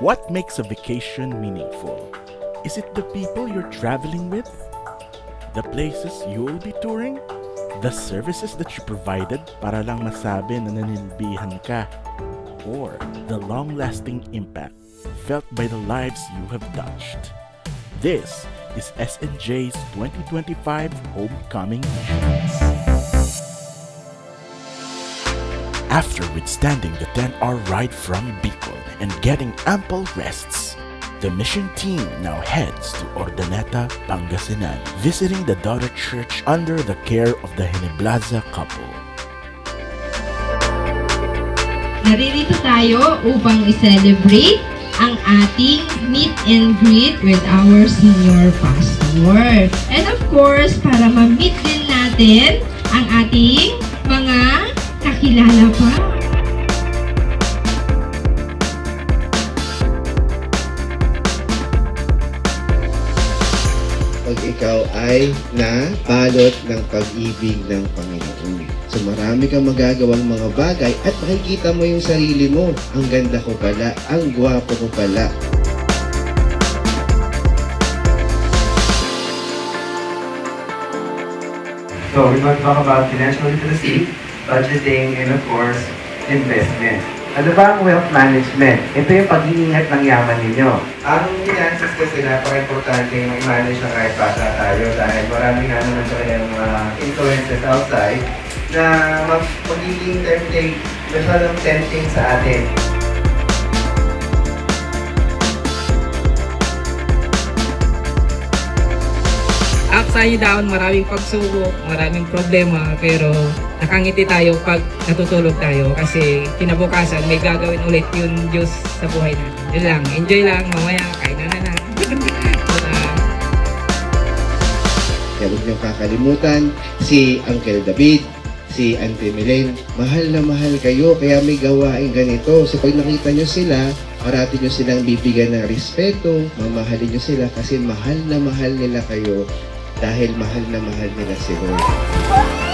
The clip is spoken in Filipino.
What makes a vacation meaningful? Is it the people you're traveling with? The places you'll be touring? The services that you provided para lang masabi na nanilbihan ka? Or the long-lasting impact felt by the lives you have touched? This is SNJ's 2025 Homecoming Missions. After withstanding the 10-hour ride from Bicol and getting ample rests, the mission team now heads to Ordaneta, Pangasinan, visiting the daughter church under the care of the Heneblaza couple. Naririto tayo upang i-celebrate ang ating meet and greet with our senior pastor. And of course, para ma-meet din natin ang ating kakilala pa. pag ikaw ay nabalot ng pag-ibig ng Panginoon. So marami kang magagawang mga bagay at makikita mo yung sarili mo. Ang ganda ko pala, ang gwapo ko pala. So we're going to talk about financial literacy, budgeting, and of course, investment. Ano ba ang wealth management? Ito yung pag-iingat ng yaman ninyo. Ang finances kasi napaka-importante yung i-manage na kahit bata tayo dahil marami nga naman sa kanyang mga influences outside na mag magiging tempting, masyadong tempting sa atin. Upside down, maraming pagsubok, maraming problema, pero nakangiti tayo pag natutulog tayo kasi kinabukasan may gagawin ulit yung Diyos sa buhay natin. Yun lang, enjoy lang, mamaya kain na na lang. Kaya huwag niyong kakalimutan si Uncle David, si Auntie Milen. Mahal na mahal kayo, kaya may gawain ganito. So pag nakita niyo sila, parati niyo silang bibigyan ng respeto, mamahalin niyo sila kasi mahal na mahal nila kayo dahil mahal na mahal nila si Lord.